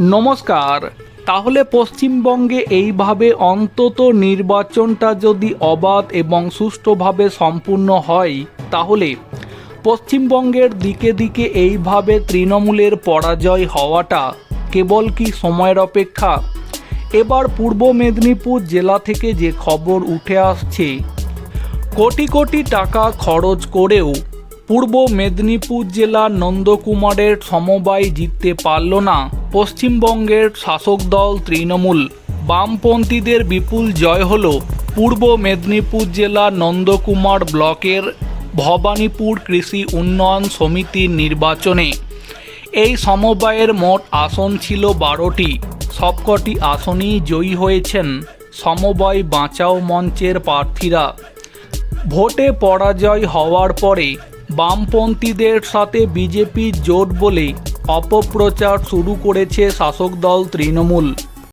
নমস্কার, তাহলে পশ্চিমবঙ্গে এইভাবে অন্তত নির্বাচনটা যদি অবাধ এবং সুষ্ঠুভাবে সম্পূর্ণ হয়, তাহলে পশ্চিমবঙ্গের দিকে দিকে এইভাবে তৃণমূলের পরাজয় হওয়াটা কেবল কি সময়ের অপেক্ষা? এবার পূর্ব মেদিনীপুর জেলা থেকে যে খবর উঠে আসছে, কোটি কোটি টাকা খরচ করেও পূর্ব মেদিনীপুর জেলার নন্দকুমারের সমবায় জিততে পারল না। পশ্চিমবঙ্গের শাসক দল তৃণমূল বামপন্থীদের বিপুল জয় হল পূর্ব মেদিনীপুর জেলার নন্দকুমার ব্লকের ভবানীপুর কৃষি উন্নয়ন সমিতির নির্বাচনে। এই সমবায়ের মোট আসন ছিল বারোটি। সবকটি আসনই জয়ী হয়েছেন সমবায় বাঁচাও মঞ্চের প্রার্থীরা। ভোটে পরাজয় হওয়ার পরে বামপন্থীদের সাথে বিজেপির জোট বলে অপপ্রচার শুরু করেছে শাসক দল তৃণমূল।